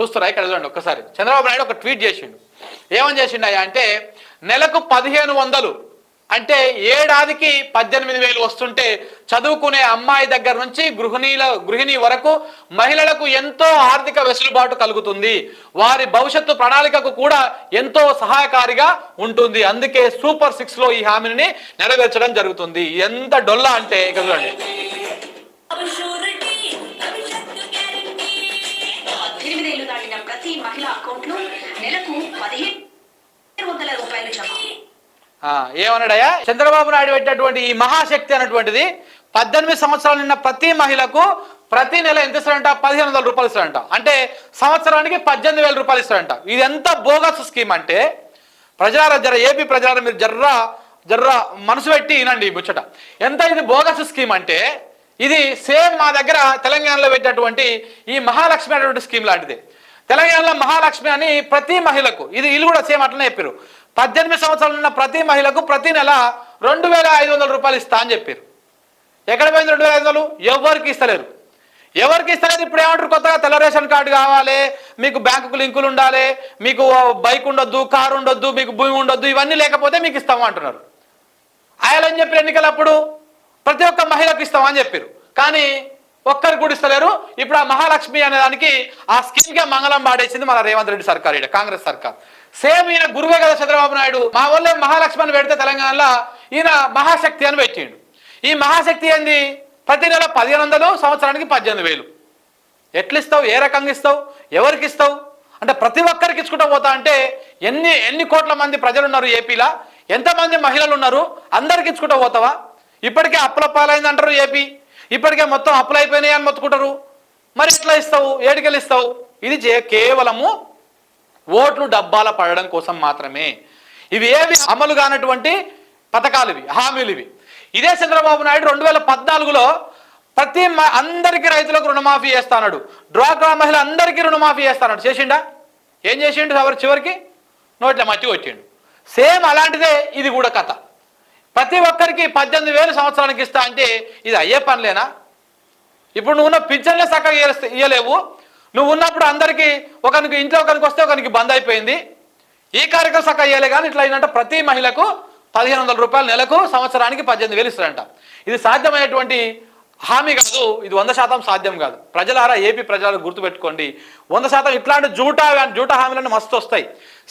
చూస్తారా ఇక్కడ చూడండి ఒక్కసారి. చంద్రబాబు నాయుడు ఒక ట్వీట్ చేసిండు. ఏమని చేసిండు ఆయన అంటే నెలకు పదిహేను వందలు. అంటే ఏడాదికి పద్దెనిమిది వేలు వస్తుంటే చదువుకునే అమ్మాయి దగ్గర నుంచి గృహిణీల గృహిణి వరకు మహిళలకు ఎంతో ఆర్థిక వెసులుబాటు కలుగుతుంది. వారి భవిష్యత్తు ప్రణాళికకు కూడా ఎంతో సహాయకారిగా ఉంటుంది. అందుకే సూపర్ సిక్స్లో ఈ హామీని నెరవేర్చడం జరుగుతుంది. ఎంత డొల్లా అంటే ఇక చూడండి. దాటిన ప్రతి మహిళ అకౌంట్లో నెలకు పదిహేను వందల రూపాయలు జమ. ఆ, ఏమన్నాడయ్యా? చంద్రబాబు నాయుడు పెట్టినటువంటి ఈ మహాశక్తి అనేటువంటిది పద్దెనిమిది సంవత్సరాలు నిన్న ప్రతి మహిళకు ప్రతి నెల ఎంత ఇస్తారంట పదిహేను వందల రూపాయలు ఇస్తారంట అంటే సంవత్సరానికి పద్దెనిమిది వేల రూపాయలు ఇస్తారంట ఇది ఎంత బోగస్ స్కీమ్ అంటే ప్రజలారా జర ఏపీ ప్రజలారా మీరు జర్రా జర్రా మనసు పెట్టి వినండి ఈ ముచ్చట. ఎంత ఇది బోగస్ స్కీమ్ అంటే ఇది సేమ్ మా దగ్గర తెలంగాణలో పెట్టినటువంటి ఈ మహాలక్ష్మి అనేటువంటి స్కీమ్ లాంటిది. తెలంగాణలో మహాలక్ష్మి అని ప్రతి మహిళకు ఇది ఇల్లు కూడా సేమ్ అట్లనే చెప్పారు పద్దెనిమిది సంవత్సరాలు ఉన్న ప్రతి మహిళకు ప్రతి నెల రెండు వేల ఐదు వందల రూపాయలు ఇస్తా అని చెప్పారు ఎక్కడ పోయింది రెండు వేల ఐదు వందలు? ఎవరికి ఇస్తలేరు. ఎవరికి ఇస్తలేదు? ఇప్పుడు ఏమంటారు? కొత్తగా తెల్ల రేషన్ కార్డు కావాలి మీకు బ్యాంకుకు లింకులు ఉండాలి మీకు బైక్ ఉండొద్దు కారు ఉండొద్దు మీకు భూమి ఉండొద్దు ఇవన్నీ లేకపోతే మీకు ఇస్తాము అంటున్నారు. ఆయనని చెప్పిన ఎన్నికలప్పుడు ప్రతి ఒక్క మహిళకు ఇస్తామని చెప్పారు కానీ ఒక్కరు కూడా ఇస్తలేరు ఇప్పుడు ఆ మహాలక్ష్మి అనే దానికి ఆ స్కీమ్కే మంగళం పాడేసింది మన రేవంత్ రెడ్డి సర్కార్ ఇక్కడ కాంగ్రెస్ సర్కార్. సేమ్ ఈయన గురువే కదా చంద్రబాబు నాయుడు. మా వాళ్ళే మహాలక్ష్మి అని పెడితే తెలంగాణలో ఈయన మహాశక్తి అని పెట్టిండు. ఈ మహాశక్తి ఏంది? ప్రతి నెల పదిహేను వందలు సంవత్సరానికి పద్దెనిమిది వేలు. ఎట్లిస్తావు? ఏ రకంగా ఇస్తావు? ఎవరికి ఇస్తావు? అంటే ప్రతి ఒక్కరికి ఇచ్చుకుంటూ పోతా అంటే ఎన్ని ఎన్ని కోట్ల మంది ప్రజలు ఉన్నారు ఏపీలో? ఎంతమంది మహిళలు ఉన్నారు? అందరికి ఇచ్చుకుంటూ పోతావా? ఇప్పటికే అప్పుల పాలైంది అంటారు ఏపీ. ఇప్పటికే మొత్తం అప్పులు అయిపోయినాయి అని మొత్తుకుంటారు. మరి ఎట్లా ఇస్తావు? ఏడికెళ్ళి ఇస్తావు? ఇది చే- కేవలము ఓట్లు డబ్బాల పడడం కోసం మాత్రమే. ఇవి ఏవి? అమలు కానటువంటి పథకాలు ఇవి హామీలు ఇవి. ఇదే చంద్రబాబు నాయుడు రెండు వేల పద్నాలుగులో ప్రతి మ- అందరికీ రైతులకు రుణమాఫీ చేస్తాడు డ్వాక్రా మహిళ అందరికీ రుణమాఫీ చేస్తాడు చేసిండా? ఏం చేసిండు? ఎవరు చివరికి? నోట్ల మట్టి వచ్చిండు సేమ్ అలాంటిదే ఇది కూడా కథ. ప్రతి ఒక్కరికి పద్దెనిమిది వేలు సంవత్సరానికి ఇస్తా అంటే ఇది అయ్యే పనిలేనా? ఇప్పుడు నువ్వు ఉన్న పింఛన్లే చక్కగా ఇయ్యలేవు. నువ్వు ఉన్నప్పుడు అందరికీ ఒకరికి ఇంట్లో ఒకరికి వస్తే ఒకరికి బంద్ అయిపోయింది. ఈ కార్యక్రమం చక్కగా ఇయ్యలే కానీ ఇట్లా అయినట్టు ప్రతి మహిళకు పదిహేను వందల రూపాయలు నెలకు సంవత్సరానికి పద్దెనిమిది వేలు ఇస్తారంట. ఇది సాధ్యమైనటువంటి హామీ కాదు ఇది వంద శాతం సాధ్యం కాదు. ప్రజలారా ఏపీ ప్రజలు గుర్తుపెట్టుకోండి. వంద శాతం ఇట్లాంటి జూటా జూటా హామీలను మస్తు వస్తాయి.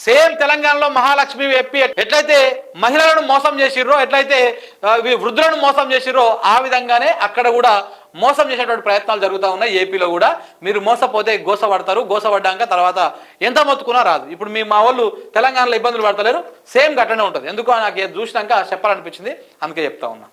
సేమ్ తెలంగాణలో మహాలక్ష్మి ఎప్పి ఎట్లయితే మహిళలను మోసం చేసిర్రో ఎట్లయితే వృద్ధులను మోసం చేసిర్రో ఆ విధంగానే అక్కడ కూడా మోసం చేసేటువంటి ప్రయత్నాలు జరుగుతూ ఉన్నాయి ఏపీలో కూడా. మీరు మోసపోతే గోసపడతారు గోసపడ్డాక తర్వాత ఎంత మొత్తుకున్నా రాదు. ఇప్పుడు మీ మా వాళ్ళు తెలంగాణలో ఇబ్బందులు పడతలేరు సేమ్ ఘటనే ఉంటుంది. ఎందుకో నాకు చూసినాక చెప్పాలనిపించింది అందుకే చెప్తా ఉన్నా.